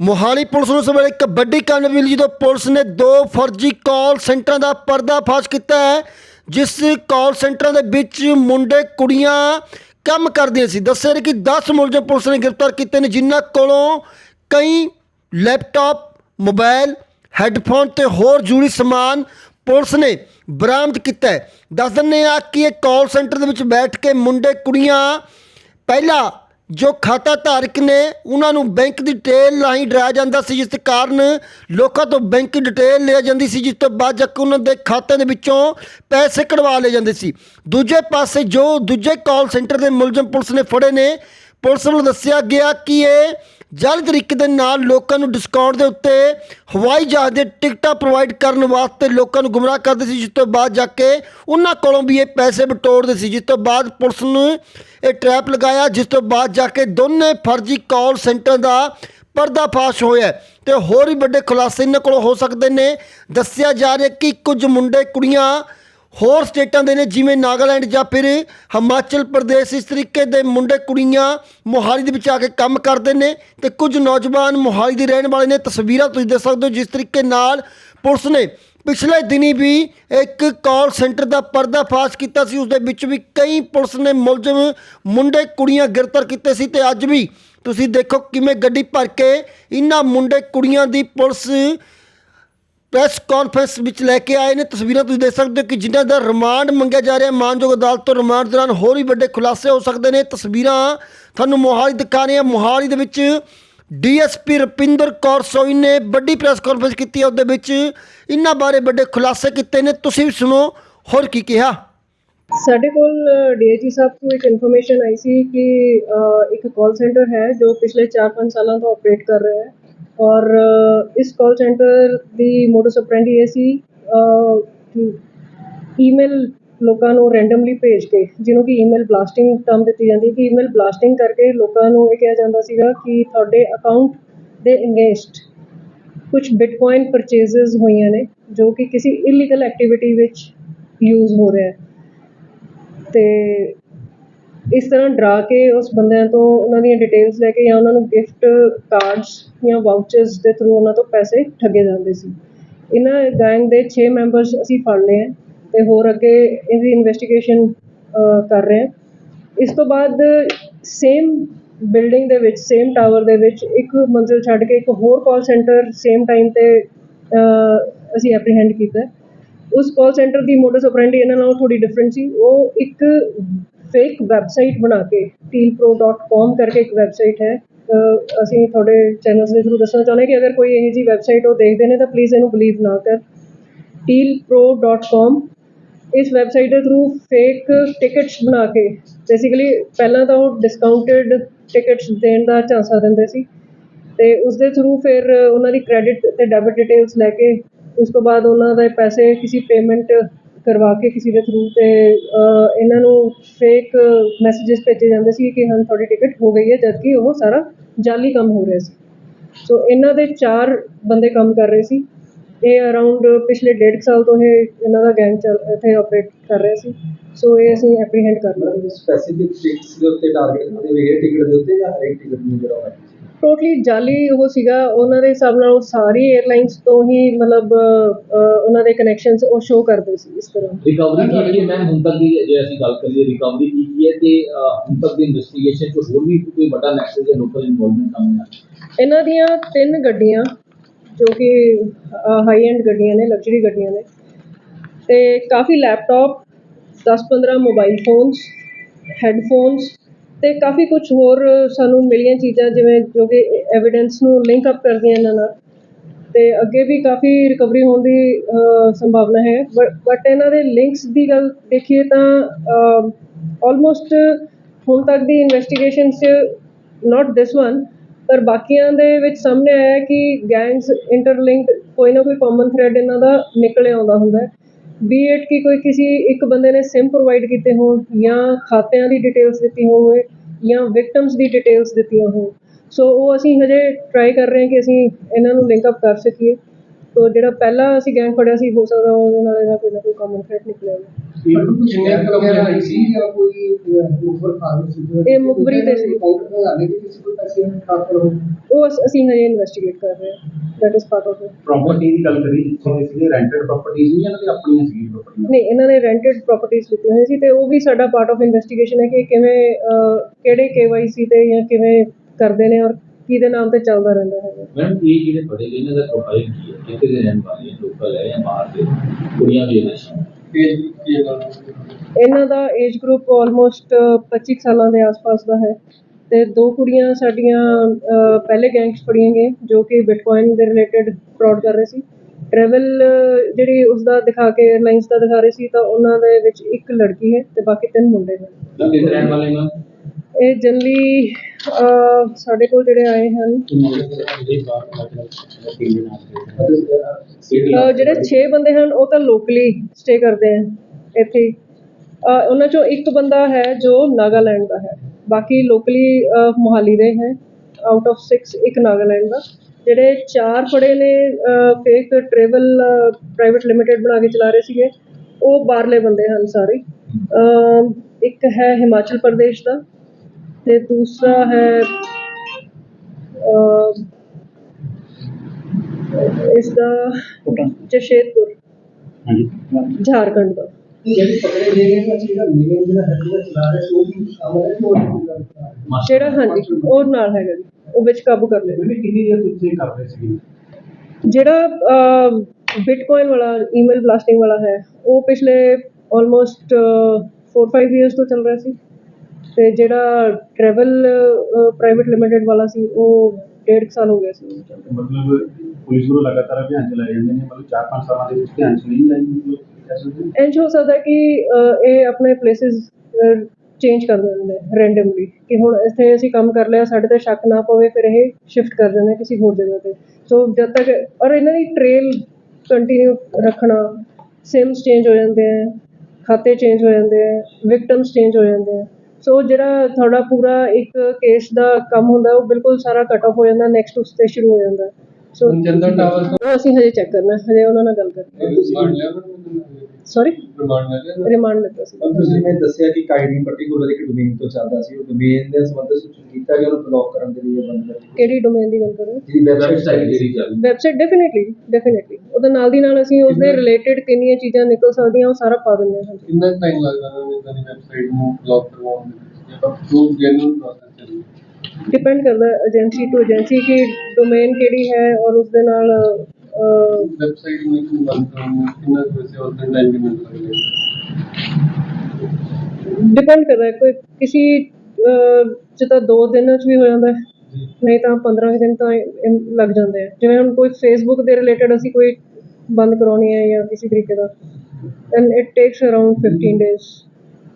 Mohali police ਨੂੰ ਇਸ ਵੇਲੇ ਇੱਕ ਵੱਡੀ ਕਾਮਯਾਬੀ ਮਿਲੀ ਜਦੋਂ ਪੁਲਿਸ ਨੇ ਦੋ ਫਰਜ਼ੀ ਕਾਲ ਸੈਂਟਰਾਂ ਦਾ ਪਰਦਾਫਾਸ਼ ਕੀਤਾ ਹੈ, ਜਿਸ ਕਾਲ ਸੈਂਟਰਾਂ ਦੇ ਵਿੱਚ ਮੁੰਡੇ, ਕੁੜੀਆਂ ਕੰਮ ਕਰਦੀਆਂ ਸੀ। ਦੱਸਿਆ ਰਿਹਾ ਕਿ 10 ਮੁਲਜ਼ਮ ਪੁਲਿਸ ਨੇ ਗ੍ਰਿਫਤਾਰ ਕੀਤੇ ਨੇ, ਜਿਨ੍ਹਾਂ ਕੋਲੋਂ ਕਈ ਲੈਪਟਾਪ, ਮੋਬਾਈਲ, ਹੈੱਡਫੋਨ ਤੇ ਹੋਰ ਜ਼ਰੂਰੀ ਸਮਾਨ ਪੁਲਿਸ ਨੇ ਬਰਾਮਦ ਕੀਤਾ ਦੱਸ ਦਿੰਦੇ ਆ ਕਿ ਇਹ ਕਾਲ ਸੈਂਟਰ ਦੇ ਵਿੱਚ ਬੈਠ ਕੇ ਮੁੰਡੇ, ਕੁੜੀਆਂ ਪਹਿਲਾਂ ਜੋ ਖਾਤਾ ਧਾਰਕ ਨੇ ਉਹਨਾਂ ਨੂੰ ਬੈਂਕ ਦੀ ਡਿਟੇਲ ਰਾਹੀਂ ਡਰਾਇਆ ਜਾਂਦਾ ਸੀ, ਜਿਸ ਦੇ ਕਾਰਨ ਲੋਕਾਂ ਤੋਂ ਬੈਂਕ ਡਿਟੇਲ ਲਿਆ ਜਾਂਦੀ ਸੀ, ਜਿਸ ਤੋਂ ਬਾਅਦ ਜਾ ਕੇ ਉਹਨਾਂ ਦੇ ਖਾਤੇ ਦੇ ਵਿੱਚੋਂ ਪੈਸੇ ਕਢਵਾ ਲਏ ਜਾਂਦੇ ਸੀ। ਦੂਜੇ ਪਾਸੇ ਜੋ ਦੂਜੇ ਕਾਲ ਸੈਂਟਰ ਦੇ ਮੁਲਜ਼ਮ ਪੁਲਿਸ ਨੇ ਫੜੇ ਨੇ, ਪੁਲਿਸ ਵੱਲੋਂ ਦੱਸਿਆ ਗਿਆ ਕਿ ਇਹ ਜਾਲੀ ਤਰੀਕੇ ਦੇ ਨਾਲ ਲੋਕਾਂ ਨੂੰ ਡਿਸਕਾਊਂਟ ਦੇ ਉੱਤੇ ਹਵਾਈ ਜਹਾਜ਼ ਦੇ ਟਿਕਟਾਂ ਪ੍ਰੋਵਾਈਡ ਕਰਨ ਵਾਸਤੇ ਲੋਕਾਂ ਨੂੰ ਗੁੰਮਰਾਹ ਕਰਦੇ ਸੀ, ਜਿਸ ਤੋਂ ਬਾਅਦ ਜਾ ਕੇ ਉਹਨਾਂ ਕੋਲੋਂ ਵੀ ਇਹ ਪੈਸੇ ਬਟੋਰਦੇ ਸੀ। ਜਿਸ ਤੋਂ ਬਾਅਦ ਪੁਲਿਸ ਨੂੰ ਇਹ ਟਰੈਪ ਲਗਾਇਆ, ਜਿਸ ਤੋਂ ਬਾਅਦ ਜਾ ਕੇ ਦੋਨੇ ਫਰਜ਼ੀ ਕਾਲ ਸੈਂਟਰ ਦਾ ਪਰਦਾਫਾਸ਼ ਹੋਇਆ ਹੈ। ਤੇ ਹੋਰ ਵੀ ਵੱਡੇ ਖੁਲਾਸੇ ਇਹਨਾਂ ਕੋਲ ਹੋ ਸਕਦੇ ਨੇ। ਦੱਸਿਆ ਜਾ ਰਿਹਾ ਕਿ ਕੁਝ ਮੁੰਡੇ, ਕੁੜੀਆਂ ਹੋਰ ਸਟੇਟਾਂ ਦੇ ਨੇ, ਜਿਵੇਂ ਨਾਗਾਲੈਂਡ ਜਾਂ ਫਿਰ ਹਿਮਾਚਲ ਪ੍ਰਦੇਸ਼, ਇਸ ਤਰੀਕੇ ਦੇ ਮੁੰਡੇ ਕੁੜੀਆਂ ਮੋਹਾਲੀ ਦੇ ਵਿੱਚ ਆ ਕੇ ਕੰਮ ਕਰਦੇ ਨੇ ਤੇ ਕੁਝ ਨੌਜਵਾਨ ਮੋਹਾਲੀ ਦੇ ਰਹਿਣ ਵਾਲੇ ਨੇ, ਤਸਵੀਰਾਂ ਤੁਸੀਂ ਦੇਖ ਸਕਦੇ ਹੋ ਜਿਸ ਤਰੀਕੇ ਨਾਲ ਪੁਲਿਸ ਨੇ ਪਿਛਲੇ ਦਿਨੀ ਵੀ ਇੱਕ ਕਾਲ ਸੈਂਟਰ ਦਾ ਪਰਦਾਫਾਸ਼ ਕੀਤਾ ਸੀ ਉਸ ਦੇ ਵਿੱਚ ਵੀ ਕਈ ਪੁਲਿਸ ਨੇ ਮੁਲਜ਼ਮ ਮੁੰਡੇ ਕੁੜੀਆਂ ਗ੍ਰਿਫਤਾਰ ਕੀਤੇ ਸੀ ਤੇ ਅੱਜ ਵੀ ਤੁਸੀਂ ਦੇਖੋ ਕਿਵੇਂ ਗੱਡੀ ਭਰ ਕੇ ਇਹਨਾਂ ਮੁੰਡੇ ਕੁੜੀਆਂ ਦੀ ਪੁਲਿਸ ਪ੍ਰੈਸ ਕਾਨਫਰੰਸ ਵਿੱਚ ਲੈ ਕੇ ਆਏ ਨੇ। ਤਸਵੀਰਾਂ ਤੁਸੀਂ ਦੇਖ ਸਕਦੇ ਹੋ ਕਿ ਜਿਨ੍ਹਾਂ ਦਾ ਰਿਮਾਂਡ ਮੰਗਿਆ ਜਾ ਰਿਹਾ, ਮਾਨਯੋਗ ਅਦਾਲਤ ਤੋਂ ਰਿਮਾਂਡ ਦੌਰਾਨ ਹੋਰ ਵੀ ਵੱਡੇ ਖੁਲਾਸੇ ਹੋ ਸਕਦੇ ਨੇ। ਤਸਵੀਰਾਂ ਤੁਹਾਨੂੰ ਮੋਹਾਲੀ ਦਿਖਾ ਰਹੇ ਹਾਂ। ਮੋਹਾਲੀ ਦੇ ਵਿੱਚ ਡੀਐਸਪੀ ਰੁਪਿੰਦਰ ਕੌਰ ਸੋਈ ਨੇ ਵੱਡੀ ਪ੍ਰੈਸ ਕਾਨਫਰੰਸ ਕੀਤੀ ਹੈ। ਉਹਦੇ ਵਿੱਚ ਇਹਨਾਂ ਬਾਰੇ ਵੱਡੇ ਖੁਲਾਸੇ ਕੀਤੇ ਨੇ। ਤੁਸੀਂ ਵੀ ਸੁਣੋ, ਹੋਰ ਕੀ ਕਿਹਾ? ਸਾਡੇ ਕੋਲ ਡੀਆਈਜੀ ਸਾਹਿਬ ਤੋਂ ਇੱਕ ਇਨਫੋਰਮੇਸ਼ਨ ਆਈ ਸੀ ਕਿ ਇੱਕ ਕਾਲ ਸੈਂਟਰ ਹੈ ਜੋ ਪਿਛਲੇ 4-5 ਸਾਲਾਂ ਤੋਂ ਆਪਰੇਟ ਕਰ ਰਿਹਾ ਹੈ। ਔਰ ਇਸ ਕਾਲ ਸੈਂਟਰ ਦੀ ਮੋਡਸ ਆਪਰੈਂਡੀ ਇਹ ਸੀ ਈਮੇਲ ਲੋਕਾਂ ਨੂੰ ਰੈਂਡਮਲੀ ਭੇਜ ਕੇ, ਜਿਹਨੂੰ ਕਿ ਈਮੇਲ ਬਲਾਸਟਿੰਗ ਟਰਮ ਦਿੱਤੀ ਜਾਂਦੀ ਕਿ ਈਮੇਲ ਬਲਾਸਟਿੰਗ ਕਰਕੇ ਲੋਕਾਂ ਨੂੰ ਇਹ ਕਿਹਾ ਜਾਂਦਾ ਸੀਗਾ ਕਿ ਤੁਹਾਡੇ ਅਕਾਊਂਟ ਦੇ ਅਗੇਂਸਟ ਕੁਝ ਬਿਟਕੋਇਨ ਪਰਚੇਜ਼ਸ ਹੋਈਆਂ ਨੇ, ਜੋ ਕਿ ਕਿਸੇ ਇਲੀਗਲ ਐਕਟੀਵਿਟੀ ਵਿੱਚ ਯੂਜ਼ ਹੋ ਰਿਹਾ ਹੈ। ਤੇ ਇਸ ਤਰ੍ਹਾਂ ਡਰਾ ਕੇ ਉਸ ਬੰਦਿਆਂ ਤੋਂ ਉਹਨਾਂ ਦੀਆਂ ਡਿਟੇਲਸ ਲੈ ਕੇ ਜਾਂ ਉਹਨਾਂ ਨੂੰ ਗਿਫਟ ਕਾਰਡਸ ਜਾਂ ਵਾਊਚਰਸ ਦੇ ਥਰੂ ਉਹਨਾਂ ਤੋਂ ਪੈਸੇ ਠੱਗੇ ਜਾਂਦੇ ਸੀ। ਇਹਨਾਂ ਗੈਂਗ ਦੇ ਛੇ ਮੈਂਬਰਸ ਅਸੀਂ ਫੜ ਲਏ ਹੈ ਤੇ ਹੋਰ ਅੱਗੇ ਇਹਦੀ ਇਨਵੈਸਟੀਗੇਸ਼ਨ ਕਰ ਰਹੇ ਹਾਂ। ਇਸ ਤੋਂ ਬਾਅਦ ਸੇਮ ਬਿਲਡਿੰਗ ਦੇ ਵਿੱਚ ਸੇਮ ਟਾਵਰ ਦੇ ਵਿੱਚ ਇੱਕ ਮੰਜ਼ਿਲ ਛੱਡ ਕੇ ਇੱਕ ਹੋਰ ਕਾਲ ਸੈਂਟਰ ਸੇਮ ਟਾਈਮ ਤੇ ਅਸੀਂ ਐਪਰੀਹੈਂਡ ਕੀਤਾ। ਉਸ ਕਾਲ ਸੈਂਟਰ ਦੀ ਮੋਡਸ ਓਪਰੈਂਡੀ ਇਹਨਾਂ ਨਾਲੋਂ ਥੋੜ੍ਹੀ ਡਿਫਰੈਂਟ ਸੀ। ਉਹ ਇੱਕ ਫੇਕ ਵੈਬਸਾਈਟ ਬਣਾ ਕੇ tealpro.com ਕਰਕੇ ਇੱਕ ਵੈਬਸਾਈਟ ਹੈ। ਅਸੀਂ ਤੁਹਾਡੇ ਚੈਨਲਸ ਦੇ ਥਰੂ ਦੱਸਣਾ ਚਾਹੁੰਦੇ ਕਿ ਅਗਰ ਕੋਈ ਇਹੋ ਜਿਹੀ ਵੈਬਸਾਈਟ ਉਹ ਦੇਖਦੇ ਨੇ ਤਾਂ ਪਲੀਜ਼ ਇਹਨੂੰ ਬਲੀਵ ਨਾ ਕਰ। tealpro.com ਇਸ ਵੈਬਸਾਈਟ ਦੇ ਥਰੂ ਫੇਕ ਟਿਕਟਸ ਬਣਾ ਕੇ ਬੇਸਿਕਲੀ ਪਹਿਲਾਂ ਤਾਂ ਉਹ ਡਿਸਕਾਊਂਟਡ ਟਿਕਟਸ ਦੇਣ ਦਾ ਝਾਂਸਾ ਦਿੰਦੇ ਸੀ ਤੇ ਉਸ ਦੇ ਥਰੂ ਫਿਰ ਉਹਨਾਂ ਦੀ ਕ੍ਰੈਡਿਟ ਤੇ ਡੈਬਿਟ ਡਿਟੇਲਸ ਲੈ ਕੇ, ਉਸ ਤੋਂ ਬਾਅਦ ਉਹਨਾਂ ਦੇ ਪੈਸੇ, ਕਿਸੇ ਪੇਮੈਂਟ ਕਰਵਾ ਕੇ ਕਿਸੇ ਦੇ ਥਰੂ ਤੇ ਇਹਨਾਂ ਨੂੰ ਫੇਕ ਮੈਸੇजेस ਭੇਜੇ ਜਾਂਦੇ ਸੀ ਕਿ ਹਾਂ, ਤੁਹਾਡੀ ਟਿਕਟ ਹੋ ਗਈ ਹੈ, ਜਦਕਿ ਉਹ ਸਾਰਾ ਜਾਲੀ ਕੰਮ ਹੋ ਰਿਹਾ ਸੀ। ਸੋ ਇਹਨਾਂ ਦੇ ਚਾਰ ਬੰਦੇ ਕੰਮ ਕਰ ਰਹੇ ਸੀ। ਇਹ ਅਰਾਊਂਡ ਪਿਛਲੇ ਡੇਢ ਕੁ ਸਾਲ ਤੋਂ ਇਹ ਇਹਨਾਂ ਦਾ ਗੈਂਗ ਚੱਲ, ਇੱਥੇ ਆਪਰੇਟ ਕਰ ਰਿਹਾ ਸੀ। ਸੋ ਇਹ ਅਸੀਂ ਐਪਰੀਹੈਂਡ ਕਰ ਲਿਆ ਸਪੈਸੀਫਿਕ ਟਿਕਟਸ ਦੇ ਉੱਤੇ ਟਾਰਗੇਟ ਕਰਦੇ ਹੋਏ ਟਿਕਟ ਦੇ ਉੱਤੇ ਜਾਂ ਹਰੇਕ ਟਿਕਟ ਨੂੰ ਜਿਹੜਾ ਟੋਟਲੀ ਜਾਲੀ ਉਹ ਸੀਗਾ ਉਹਨਾਂ ਦੇ ਹਿਸਾਬ ਨਾਲ ਉਹ ਸਾਰੀ 에ਅਰਲਾਈਨਸ ਤੋਂ ਹੀ ਮਤਲਬ ਅ, ਉਹਨਾਂ ਦੇ ਕਨੈਕਸ਼ਨਸ ਉਹ ਸ਼ੋ ਕਰਦੇ ਸੀ ਇਸ ਤਰ੍ਹਾਂ। ਰਿਕਵਰੀ ਕੀ ਕੀ ਹੈ? ਮੈਮ ਹੁਣ ਤੱਕ ਦੀ ਜੇ ਅਸੀਂ ਗੱਲ ਕਰੀਏ ਰਿਕਵਰੀ ਕੀ ਕੀ ਹੈ ਤੇ ਅਹ, ਹੁਣ ਤੱਕ ਦੀ ਇਨਵੈਸਟੀਗੇਸ਼ਨ ਚ ਹੋਰ ਵੀ ਕੋਈ ਵੱਡਾ ਨੈਕਸਸ ਜਾਂ ਲੋਕਲ ਇਨਵੋਲਵਮੈਂਟ ਸਾਹਮਣੇ ਆਇਆ ਇਹਨਾਂ ਦੀਆਂ ਤਿੰਨ ਗੱਡੀਆਂ ਜੋ ਕਿ ਹਾਈ ਐਂਡ ਗੱਡੀਆਂ ਨੇ ਲਗਜ਼ਰੀ ਗੱਡੀਆਂ ਨੇ ਤੇ ਕਾਫੀ ਲੈਪਟਾਪ 10-15 ਮੋਬਾਈਲ ਫੋਨਸ ਹੈੱਡਫੋਨਸ ਅਤੇ ਕਾਫੀ ਕੁਛ ਹੋਰ ਸਾਨੂੰ ਮਿਲੀਆਂ ਚੀਜ਼ਾਂ, ਜਿਵੇਂ ਜੋ ਕਿ ਐਵੀਡੈਂਸ ਨੂੰ ਲਿੰਕ ਅਪ ਕਰਦੀਆਂ ਇਹਨਾਂ ਨਾਲ। ਅਤੇ ਅੱਗੇ ਵੀ ਕਾਫੀ ਰਿਕਵਰੀ ਹੋਣ ਦੀ ਸੰਭਾਵਨਾ ਹੈ। ਬਟ ਇਹਨਾਂ ਦੇ ਲਿੰਕਸ ਦੀ ਗੱਲ ਦੇਖੀਏ ਤਾਂ ਆਲਮੋਸਟ ਹੁਣ ਤੱਕ ਦੀ ਇਨਵੈਸਟੀਗੇਸ਼ਨ 'ਚ ਨੋਟ ਦਿਸ ਵਨ ਪਰ ਬਾਕੀਆਂ ਦੇ ਵਿੱਚ ਸਾਹਮਣੇ ਆਇਆ ਕਿ ਗੈਂਗਸ ਇੰਟਰਲਿੰਕਡ ਕੋਈ ਨਾ ਕੋਈ ਕੋਮਨ ਥਰੈਡ ਇਹਨਾਂ ਦਾ ਨਿਕਲੇ ਆਉਂਦਾ ਹੁੰਦਾ ਹੈ ਬੀ ਇਟ ਕਿ ਕੋਈ ਕਿਸੇ ਇੱਕ ਬੰਦੇ ਨੇ ਸਿਮ ਪ੍ਰੋਵਾਈਡ ਕੀਤੇ ਹੋਣ ਜਾਂ ਖਾਤਿਆਂ ਦੀ ਡਿਟੇਲਸ ਦਿੱਤੀ ਹੋਵੇ ਜਾਂ ਵਿਕਟਮਸ ਦੀ ਡਿਟੇਲਸ ਦਿੱਤੀਆਂ ਹੋਣ। ਸੋ ਉਹ ਅਸੀਂ ਹਜੇ ਟਰਾਈ ਕਰ ਰਹੇ ਹਾਂ ਕਿ ਅਸੀਂ ਇਹਨਾਂ ਨੂੰ ਲਿੰਕ ਅਪ ਕਰ ਸਕੀਏ। ਜਿਹੜਾ ਪਹਿਲਾ ਅਸੀਂ ਗੈਂਗ ਫੜਿਆ ਸੀ ਹੋ ਸਕਦਾ ਉਹਦੇ ਨਾਲ ਇਹਦਾ ਕੋਈ ਨਾ ਕੋਈ ਕਾਮਨ ਥ੍ਰੈਡ ਨਿਕਲਿਆ ਹੋਵੇ। ਕਿੰਨੇ ਵਗੈਰਾ ਆਈ ਸੀ ਜਾਂ ਕੋਈ ਉਪਰ ਖਾਣ ਸੀ? ਇਹ ਮੁਖਬਰੀ ਤੇ ਸੀ। ਕਾਊਂਟਰ ਤੇ ਆਨੇ ਕਿ ਕਿਸੇ ਕੋਲ ਪੈਸੇ ਟ੍ਰਾਂਸਫਰ ਹੋ ਉਹ ਅਸ- ਅਸੀਂ ਹਜੇ ਇਨਵੈਸਟੀਗੇਟ ਕਰ ਰਹੇ ਹਾਂ। That is part of property ਦੀ ਗੱਲ ਕਰੀ ਜਿੱਥੇ ਸੀ ਰੈਂਟਡ ਪ੍ਰਾਪਰਟੀਆਂ ਸੀ ਜਾਂ ਇਹਨਾਂ ਦੀ ਆਪਣੀਆਂ ਸੀ ਪ੍ਰਾਪਰਟੀਆਂ ਨਹੀਂ ਇਹਨਾਂ ਨੇ ਰੈਂਟਡ ਪ੍ਰਾਪਰਟੀਆਂ ਲਿੱਤੀਆਂ ਹੋਈਆਂ ਸੀ ਤੇ ਉਹ ਵੀ ਸਾਡਾ ਪਾਰਟ ਆਫ ਇਨਵੈਸਟੀਗੇਸ਼ਨ ਹੈ ਕਿ ਕਿਵੇਂ ਅਹ, ਕਿਹੜੇ KYC ਤੇ ਜਾਂ ਕਿਵੇਂ ਕਰਦੇ ਨੇ ਔਰ ਕਿਹਦੇ ਨਾਮ ਤੇ ਚੱਲਦਾ ਰਹਿੰਦਾ ਹੈ। ਮੈਡਮ ਇਹ ਜਿਹੜੇ ਬੜੇ ਗਏ ਇਹਨਾਂ ਦਾ ਪ੍ਰੋਫਾਈਲ ਕੀ ਹੈ? ਕਿੱਥੇ ਦੇ ਰਹਿਣ ਵਾਲੇ ਹੈ ਲੋਕਲ ਹੈ ਜਾਂ ਬਾਹਰ ਦੇ? ਕੁੜੀਆਂ ਵੀ ਇਹਦੇ ਵਿੱਚ ਇਹ ਕੀ ਗੱਲ? ਇਹਨਾਂ ਦਾ ਏਜ ਗਰੁੱਪ ਆਲਮੋਸਟ 25 ਕੁ ਸਾਲਾਂ ਦੇ ਆਸ-ਪਾਸ ਦਾ ਹੈ। ਤੇ ਦੋ ਕੁੜੀਆਂ ਸਾਡੀਆਂ ਅਹ, ਪਹਿਲੇ ਗੈਂਗਸ ਫੜੀਆਂ ਗਈਆਂ ਜੋ ਕਿ ਬਿਟਕੋਇਨ ਦੇ ਰਿਲੇਟਡ ਫਰਾਡ ਕਰ ਰਹੇ ਸੀ। ਟਰੈਵਲ ਜਿਹੜੀ ਉਸ ਦਾ ਦਿਖਾ ਕੇ 에ਅਰਲਾਈਨਸ ਦਾ ਦਿਖਾ ਰਹੇ ਸੀ ਤਾਂ ਉਹਨਾਂ ਦੇ ਵਿੱਚ ਇੱਕ ਲੜਕੀ ਹੈ ਤੇ ਬਾਕੀ ਤਿੰਨ ਮੁੰਡੇ ਨੇ। ਕਿੱਥੇ ਦੇ ਰਹਿਣ ਵਾਲੇ ਮੈਮ ਇਹ ਜਨਰਲੀ ਸਾਡੇ ਕੋਲ ਜਿਹੜੇ ਆਏ ਹਨ, ਅਹ, ਜਿਹੜੇ 6 ਬੰਦੇ ਹਨ, ਉਹ ਤਾਂ ਲੋਕਲੀ ਸਟੇ ਕਰਦੇ ਹਨ ਇੱਥੇ। ਹੀ। ਅਹ, ਉਹਨਾਂ ਚੋਂ ਇੱਕ ਬੰਦਾ ਹੈ ਜੋ ਨਾਗਾਲੈਂਡ ਦਾ ਹੈ। ਬਾਕੀ ਲੋਕਲੀ ਮੋਹਾਲੀ ਦੇ ਹੈ। ਆਊਟ ਆਫ 6 ਇੱਕ ਨਾਗਾਲੈਂਡ ਦਾ। ਜਿਹੜੇ ਚਾਰ ਫੜੇ ਨੇ ਫੇਕ ਟਰੈਵਲ ਪ੍ਰਾਈਵੇਟ ਲਿਮਿਟਿਡ ਬਣਾ ਕੇ ਚਲਾ ਰਹੇ ਸੀਗੇ, ਉਹ ਬਾਹਰਲੇ ਬੰਦੇ ਹਨ ਸਾਰੇ। ਅਹ, ਇੱਕ ਹੈ ਹਿਮਾਚਲ ਪ੍ਰਦੇਸ਼ ਦਾ। ਤੇ ਦੂਸਰਾ ਹੈ ਇਸ ਦਾ ਜਸ਼ੇਦਪੁਰ। ਹਾਂਜੀ। ਝਾਰਖੰਡ ਦਾ। ਜਿਹੜੀ ਹਾਂਜੀ ਉਹ ਨਾਲ ਹੈਗਾ ਜੀ। ਉਹ ਵਿੱਚ ਕਾਬੂ ਕਰ ਲਿਆ ਕਿੰਨੀ ਕਿੰਨੀ ਦੇਰ ਤੁਸੀਂ ਕਰ ਰਹੇ ਸੀ? ਜਿਹੜਾ ਬਿਟਕੋਇਨ ਵਾਲਾ ਈਮੇਲ ਬਲਾਸਟਿੰਗ ਵਾਲਾ ਹੈ ਉਹ ਪਿਛਲੇ ਆਲਮੋਸਟ 4-5 ਇਅਰਸ ਤੋਂ ਚੱਲ ਰਿਹਾ ਸੀ। ਤੇ ਜਿਹੜਾ ਟਰੈਵਲ ਪ੍ਰਾਈਵੇਟ ਲਿਮਟਿਡ ਵਾਲਾ ਸੀ ਉਹ ਡੇਢ ਕੁ ਸਾਲ ਹੋ ਗਿਆ ਸੀ ਉਹਨੂੰ ਚੱਲਦੇ। ਮਤਲਬ ਪੁਲਿਸ ਨੂੰ ਲਗਾਤਾਰ ਅਭਿਆਨ ਚਲਾਏ ਜਾਂਦੇ ਨੇ ਮਤਲਬ 4-5 ਸਾਲਾਂ ਦੇ ਵਿੱਚ ਧਿਆਨ ਚ ਨਹੀਂ ਆਈ ਮਤਲਬ ਕਹਿ ਸਕਦੇ ਹੋ? ਇੰਝ ਹੋ ਸਕਦਾ ਕਿ ਅਹ, ਇਹ ਆਪਣੇ ਪਲੇਸਿਸ ਚੇਂਜ ਕਰ ਦਿੰਦੇ ਨੇ ਰੈਂਡਮਲੀ ਕਿ ਹੁਣ ਇੱਥੇ ਅਸੀਂ ਕੰਮ ਕਰ ਲਿਆ ਸਾਡੇ ਤੇ ਸ਼ੱਕ ਨਾ ਪਵੇ ਫਿਰ ਇਹ ਸ਼ਿਫਟ ਕਰ ਦਿੰਦੇ ਕਿਸੇ ਹੋਰ ਜਗ੍ਹਾ ਤੇ ਸੋ ਜਦ ਤੱਕ ਔਰ ਇਹਨਾਂ ਦੀ ਟ੍ਰੇਲ ਕੰਟੀਨਿਊ ਰੱਖਣਾ ਸਿਮਸ ਚੇਂਜ ਹੋ ਜਾਂਦੇ ਆ ਖਾਤੇ ਚੇਂਜ ਹੋ ਜਾਂਦੇ ਆ ਵਿਕਟਮਸ ਚੇਂਜ ਹੋ ਜਾਂਦੇ ਆ ਸੋ ਜਿਹੜਾ ਤੁਹਾਡਾ ਪੂਰਾ ਇੱਕ ਕੇਸ ਦਾ ਕੰਮ ਹੁੰਦਾ ਉਹ ਬਿਲਕੁਲ ਸਾਰਾ ਕੱਟ ਆਫ ਹੋ ਜਾਂਦਾ ਨੈਕਸਟ ਉਸ ਤੇ ਸ਼ੁਰੂ ਹੋ ਜਾਂਦਾ। ਸੋ ਜੰਦਰ ਟਾਵਰ ਉਹ ਅਸੀਂ ਹਜੇ ਚੈੱਕ ਕਰਨਾ ਹੈ, ਹਜੇ ਉਹਨਾਂ ਨਾਲ ਗੱਲ ਕਰਨੀ। ਲਿਆ ਮੈਨੂੰ ਸੌਰੀ ਰਿਮਾਂਡ ਲਿਆ ਰਿਮਾਂਡ ਲਿੱਤਾ ਸੀ। अब ਤੁਸੀਂ ਨੇ ਦੱਸਿਆ ਕਿ ਕਾਈਡਿੰਗ ਪਾਰਟਿਕੂਲਰ ਇੱਕ ਡੋਮੇਨ ਤੋਂ ਚੱਲਦਾ ਸੀ ਉਹ ਡੋਮੇਨ ਦੇ ਸੰਬੰਧ ਵਿੱਚ ਸੂਚਿਤ ਕੀਤਾ ਗਿਆ ਉਹਨੂੰ ਬਲੌਕ ਕਰਨ ਦੇ ਲਈ ਇਹ ਬੰਦ ਕਰ ਦਿੱਤਾ ਕਿਹੜੀ ਡੋਮੇਨ ਦੀ ਗੱਲ ਕਰ ਰਹੇ ਹੋ? ਜਿਹਦੀ ਵੈਬਸਾਈਟ ਜਿਹੜੀ ਚੱਲ ਵੈਬਸਾਈਟ ਡੈਫੀਨਿਟਲੀ ਡੈਫੀਨਿਟਲੀ ਉਹਦੇ ਨਾਲ ਦੀ ਨਾਲ ਅਸੀਂ ਉਸਦੇ ਰਿਲੇਟਡ ਕਿੰਨੀਆਂ ਚੀਜ਼ਾਂ ਨਿਕਲ ਸਕਦੀਆਂ ਉਹ ਸਾਰਾ ਪਾ ਦਿੰਦੇ ਹਾਂ ਕਿੰਨਾ ਟਾਈਮ ਲੱਗਦਾ ਹੈ ਇਦਾਂ ਦੀ ਵੈਬਸਾਈਟ ਨੂੰ ਬਲੌਕ ਕਰਵਾਉਣ ਦੇ ਵਿੱਚ? ਜਾਂ ਜੋ ਜੈਨੂਅਲ ਪ੍ਰੋਸੈਸ ਹੈ ਡਿਪੈਂਡ ਕਰਦਾ ਏਜੰਸੀ ਟੂ ਏਜੰਸੀ ਕਿ ਡੋਮੇਨ ਕਿਹੜੀ ਹੈ ਔਰ ਉਸ ਦੇ ਨਾਲ ਵੈਬਸਾਈਟ ਨੂੰ ਇੱਕ ਬੰਦ ਕਰਨ ਨੂੰ ਕਿੰਨਾ ਟਾਈਮ ਡਿਪੈਂਡ ਕਰਦਾ ਹੈ ਕੋਈ ਕਿਸੇ 'ਚ ਤਾਂ ਦੋ ਦਿਨਾਂ 'ਚ ਵੀ ਹੋ ਜਾਂਦਾ ਹੈ ਨਹੀਂ ਤਾਂ 15 ਕੁ ਦਿਨ ਤਾਂ ਲੱਗ ਜਾਂਦੇ ਆ। ਜਿਵੇਂ ਹੁਣ ਕੋਈ ਫੇਸਬੁੱਕ ਦੇ ਰਿਲੇਟਡ ਅਸੀਂ ਕੋਈ ਬੰਦ ਕਰਾਉਣੀ ਹੈ ਜਾਂ ਕਿਸੇ ਤਰੀਕੇ ਦਾ then it takes around 15 days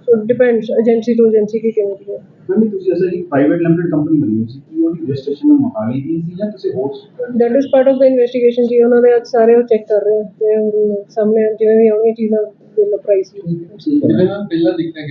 it depends agency to agency ਕੀ ਕਿਵੇਂ ਦੀ ਹੈ ਮੈਮ ਤੁਸੀਂ ਅਸਲ ਇੱਕ ਪ੍ਰਾਈਵੇਟ ਲਿਮਟਿਡ ਕੰਪਨੀ ਬਣੀ ਹੋਈ ਸੀ ਕੀ ਉਹਦੀ ਰਜਿਸਟ੍ਰੇਸ਼ਨ ਮੋਹਾਲੀ ਦੀ ਸੀ ਜਾਂ ਕਿਸੇ ਹੋਰ that is part of the investigation ਜੀ ਉਹਨਾਂ ਦੇ ਅੱਜ ਸਾਰੇ ਉਹ ਚੈੱਕ ਕਰ ਰਹੇ ਆ ਤੇ ਹੁਣ ਸਾਹਮਣੇ ਜਿਵੇਂ ਵੀ ਆਉਣਗੀਆਂ ਚੀਜ਼ਾਂ ਬਿਲ ਪ੍ਰਾਈਸ ਵੀ ਜਿਹਦੇ ਨਾਲ ਪਹਿਲਾਂ ਗਿਆ